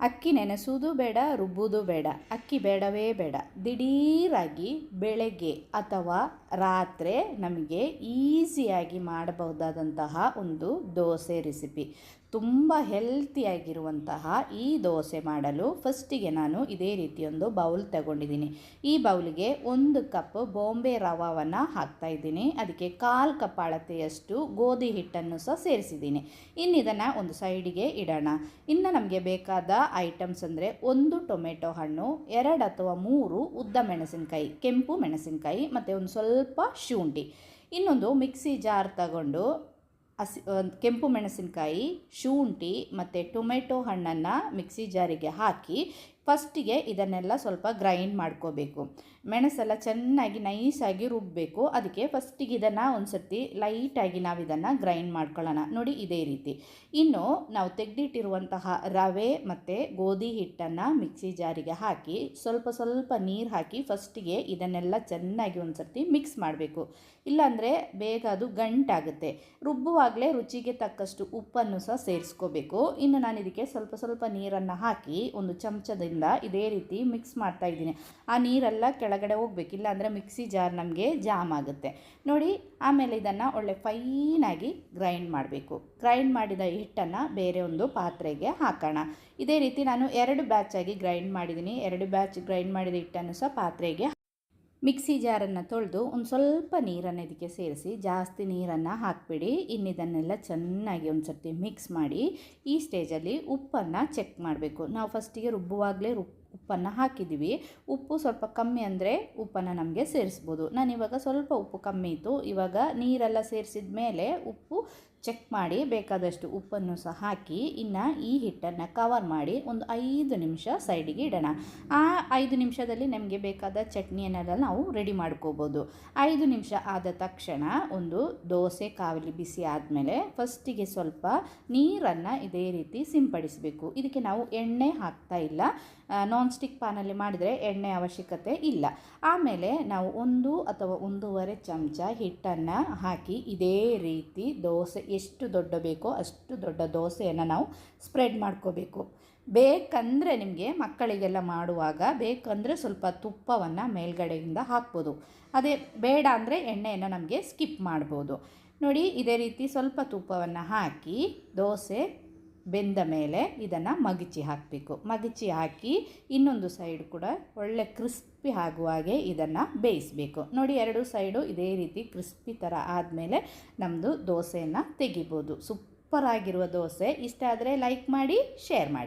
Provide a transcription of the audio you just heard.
ಅಕ್ಕಿ ನೆನೆಸುವುದು ಬೇಡ, ರುಬ್ಬುವುದು ಬೇಡ. ಅಕ್ಕಿ ಬೇಡವೇ ಬೇಡ. ದಿಢೀರಾಗಿ ಬೆಳಗ್ಗೆ ಅಥವಾ ರಾತ್ರಿ ನಮಗೆ ಈಸಿಯಾಗಿ ಮಾಡಬಹುದಾದಂತಹ ಒಂದು ದೋಸೆ ರೆಸಿಪಿ. ತುಂಬ ಹೆಲ್ತಿಯಾಗಿರುವಂತಹ ಈ ದೋಸೆ ಮಾಡಲು ಫಸ್ಟಿಗೆ ನಾನು ಇದೇ ರೀತಿಯೊಂದು ಬೌಲ್ ತಗೊಂಡಿದ್ದೀನಿ. ಈ ಬೌಲಿಗೆ ಒಂದು ಕಪ್ ಬಾಂಬೆ ರವಾವನ್ನು ಹಾಕ್ತಾ ಇದ್ದೀನಿ. ಅದಕ್ಕೆ ಕಾಲು ಕಪ್ ಅಳತೆಯಷ್ಟು ಗೋಧಿ ಹಿಟ್ಟನ್ನು ಸಹ ಸೇರಿಸಿದ್ದೀನಿ. ಇನ್ನಿದನ್ನು ಒಂದು ಸೈಡಿಗೆ ಇಡೋಣ. ಇನ್ನು ನಮಗೆ ಬೇಕಾದ ಐಟಮ್ಸ್ ಅಂದರೆ ಒಂದು ಟೊಮೆಟೊ ಹಣ್ಣು, ಎರಡು ಅಥವಾ ಮೂರು ಉದ್ದ ಮೆಣಸಿನಕಾಯಿ, ಕೆಂಪು ಮೆಣಸಿನಕಾಯಿ ಮತ್ತು ಒಂದು ಸ್ವಲ್ಪ ಶುಂಠಿ. ಇನ್ನೊಂದು ಮಿಕ್ಸಿ ಜಾರ್ ತಗೊಂಡು ಹಸಿ ಕೆಂಪು ಮೆಣಸಿನಕಾಯಿ ಶುಂಠಿ ಮತ್ತು ಟೊಮೆಟೊ ಹಣ್ಣನ್ನು ಮಿಕ್ಸಿ ಜಾರಿಗೆ ಹಾಕಿ ಫಸ್ಟಿಗೆ ಇದನ್ನೆಲ್ಲ ಸ್ವಲ್ಪ ಗ್ರೈಂಡ್ ಮಾಡ್ಕೋಬೇಕು. ಮೆಣಸೆಲ್ಲ ಚೆನ್ನಾಗಿ ನೈಸಾಗಿ ರುಬ್ಬಬೇಕು ಅದಕ್ಕೆ ಫಸ್ಟಿಗೆ ಇದನ್ನು ಒಂದು ಸರ್ತಿ ಲೈಟಾಗಿ ನಾವು ಇದನ್ನು ಗ್ರೈಂಡ್ ಮಾಡ್ಕೊಳ್ಳೋಣ. ನೋಡಿ ಇದೇ ರೀತಿ. ಇನ್ನು ನಾವು ತೆಗೆದಿಟ್ಟಿರುವಂತಹ ರವೆ ಮತ್ತು ಗೋಧಿ ಹಿಟ್ಟನ್ನು ಮಿಕ್ಸಿ ಜಾರಿಗೆ ಹಾಕಿ ಸ್ವಲ್ಪ ಸ್ವಲ್ಪ ನೀರು ಹಾಕಿ ಫಸ್ಟಿಗೆ ಇದನ್ನೆಲ್ಲ ಚೆನ್ನಾಗಿ ಒಂದು ಸರ್ತಿ ಮಿಕ್ಸ್ ಮಾಡಬೇಕು. ಇಲ್ಲಾಂದರೆ ಬೇಗ ಅದು ಗಂಟಾಗುತ್ತೆ. ರುಬ್ಬುವಾಗಲೇ ರುಚಿಗೆ ತಕ್ಕಷ್ಟು ಉಪ್ಪನ್ನು ಸಹ ಸೇರಿಸ್ಕೋಬೇಕು. ಇನ್ನು ನಾನು ಇದಕ್ಕೆ ಸ್ವಲ್ಪ ಸ್ವಲ್ಪ ನೀರನ್ನು ಹಾಕಿ ಒಂದು ಚಮಚದಿಂದ ಇದೇ ರೀತಿ ಮಿಕ್ಸ್ ಮಾಡ್ತಾ ಇದ್ದೀನಿ. ಆ ನೀರೆಲ್ಲ ಕೆಳಗಡೆ ಹೋಗ್ಬೇಕು. ಇಲ್ಲಾಂದರೆ ಮಿಕ್ಸಿ ಜಾರ್ ನಮಗೆ ಜಾಮ್ ಆಗುತ್ತೆ. ನೋಡಿ, ಆಮೇಲೆ ಇದನ್ನು ಒಳ್ಳೆ ಫೈನಾಗಿ ಗ್ರೈಂಡ್ ಮಾಡಬೇಕು. ಗ್ರೈಂಡ್ ಮಾಡಿದ ಹಿಟ್ಟನ್ನು ಬೇರೆ ಒಂದು ಪಾತ್ರೆಗೆ ಹಾಕೋಣ. ಇದೇ ರೀತಿ ನಾನು ಎರಡು ಬ್ಯಾಚಾಗಿ ಗ್ರೈಂಡ್ ಮಾಡಿದ್ದೀನಿ. ಎರಡು ಬ್ಯಾಚ್ ಗ್ರೈಂಡ್ ಮಾಡಿದ ಹಿಟ್ಟನ್ನು ಸಹ ಪಾತ್ರೆಗೆ ಮಿಕ್ಸಿ ಜಾರನ್ನು ತೊಳೆದು ಒಂದು ಸ್ವಲ್ಪ ನೀರನ್ನು ಇದಕ್ಕೆ ಸೇರಿಸಿ ಜಾಸ್ತಿ ನೀರನ್ನು ಹಾಕಿಬಿಡಿ. ಇನ್ನಿದನ್ನೆಲ್ಲ ಚೆನ್ನಾಗಿ ಒಂದು ಸರ್ತಿ ಮಿಕ್ಸ್ ಮಾಡಿ ಈ ಸ್ಟೇಜಲ್ಲಿ ಉಪ್ಪನ್ನು ಚೆಕ್ ಮಾಡಬೇಕು. ನಾವು ಫಸ್ಟಿಗೆ ರುಬ್ಬುವಾಗಲೇ ರುಬ್, ಉಪ್ಪನ್ನು ಹಾಕಿದ್ದೀವಿ ಉಪ್ಪು ಸ್ವಲ್ಪ ಕಮ್ಮಿ ಅಂದರೆ ಉಪ್ಪನ್ನು ನಮಗೆ ಸೇರಿಸ್ಬೋದು. ನಾನು ಇವಾಗ ಸ್ವಲ್ಪ ಉಪ್ಪು ಕಮ್ಮಿ ಇತ್ತು. ಇವಾಗ ನೀರೆಲ್ಲ ಸೇರಿಸಿದ ಮೇಲೆ ಉಪ್ಪು ಚೆಕ್ ಮಾಡಿ ಬೇಕಾದಷ್ಟು ಉಪ್ಪನ್ನು ಸಹ ಹಾಕಿ, ಇನ್ನು ಈ ಹಿಟ್ಟನ್ನು ಕವರ್ ಮಾಡಿ ಒಂದು ಐದು ನಿಮಿಷ ಸೈಡಿಗೆ ಇಡೋಣ. ಆ ಐದು ನಿಮಿಷದಲ್ಲಿ ನಮಗೆ ಬೇಕಾದ ಚಟ್ನಿಯನ್ನೆಲ್ಲ ನಾವು ರೆಡಿ ಮಾಡ್ಕೋಬೋದು. ಐದು ನಿಮಿಷ ಆದ ತಕ್ಷಣ ಒಂದು ದೋಸೆ ಕಾವಲಿ ಬಿಸಿ ಆದಮೇಲೆ ಫಸ್ಟಿಗೆ ಸ್ವಲ್ಪ ನೀರನ್ನು ಇದೇ ರೀತಿ ಸಿಂಪಡಿಸಬೇಕು. ಇದಕ್ಕೆ ನಾವು ಎಣ್ಣೆ ಹಾಕ್ತಾ ಇಲ್ಲ. ನಾನ್ ಸ್ಟಿಕ್ ಪಾನಲ್ಲಿ ಮಾಡಿದರೆ ಎಣ್ಣೆ ಅವಶ್ಯಕತೆ ಇಲ್ಲ. ಆಮೇಲೆ ನಾವು ಒಂದು ಅಥವಾ ಒಂದೂವರೆ ಚಮಚ ಹಿಟ್ಟನ್ನು ಹಾಕಿ ಇದೇ ರೀತಿ ದೋಸೆ ಎಷ್ಟು ದೊಡ್ಡ ಬೇಕೋ ಅಷ್ಟು ದೊಡ್ಡ ದೋಸೆಯನ್ನು ನಾವು ಸ್ಪ್ರೆಡ್ ಮಾಡ್ಕೋಬೇಕು. ಬೇಕಂದರೆ ನಿಮಗೆ ಮಕ್ಕಳಿಗೆಲ್ಲ ಮಾಡುವಾಗ ಬೇಕಂದರೆ ಸ್ವಲ್ಪ ತುಪ್ಪವನ್ನು ಮೇಲ್ಗಡೆಯಿಂದ ಹಾಕ್ಬೋದು. ಅದೇ ಬೇಡ ಅಂದರೆ ಎಣ್ಣೆಯನ್ನು ನಮಗೆ ಸ್ಕಿಪ್ ಮಾಡ್ಬೋದು. ನೋಡಿ, ಇದೇ ರೀತಿ ಸ್ವಲ್ಪ ತುಪ್ಪವನ್ನು ಹಾಕಿ ದೋಸೆ ಬೆಂದ ಮೇಲೆ ಇದನ್ನು ಮಗಿಚಿ ಹಾಕಬೇಕು. ಮಗಿಚಿ ಹಾಕಿ ಇನ್ನೊಂದು ಸೈಡ್ ಕೂಡ ಒಳ್ಳೆ ಕ್ರಿಸ್ಪಿ ಆಗುವ ಹಾಗೆ ಇದನ್ನು ಬೇಯಿಸಬೇಕು. ನೋಡಿ ಎರಡು ಸೈಡು ಇದೇ ರೀತಿ ಕ್ರಿಸ್ಪಿ ಥರ ಆದಮೇಲೆ ನಮ್ಮದು ದೋಸೆಯನ್ನು ತೆಗಿಬೋದು. ಸೂಪರಾಗಿರುವ ದೋಸೆ. ಇಷ್ಟ ಆದರೆ ಲೈಕ್ ಮಾಡಿ ಶೇರ್ ಮಾಡಿ.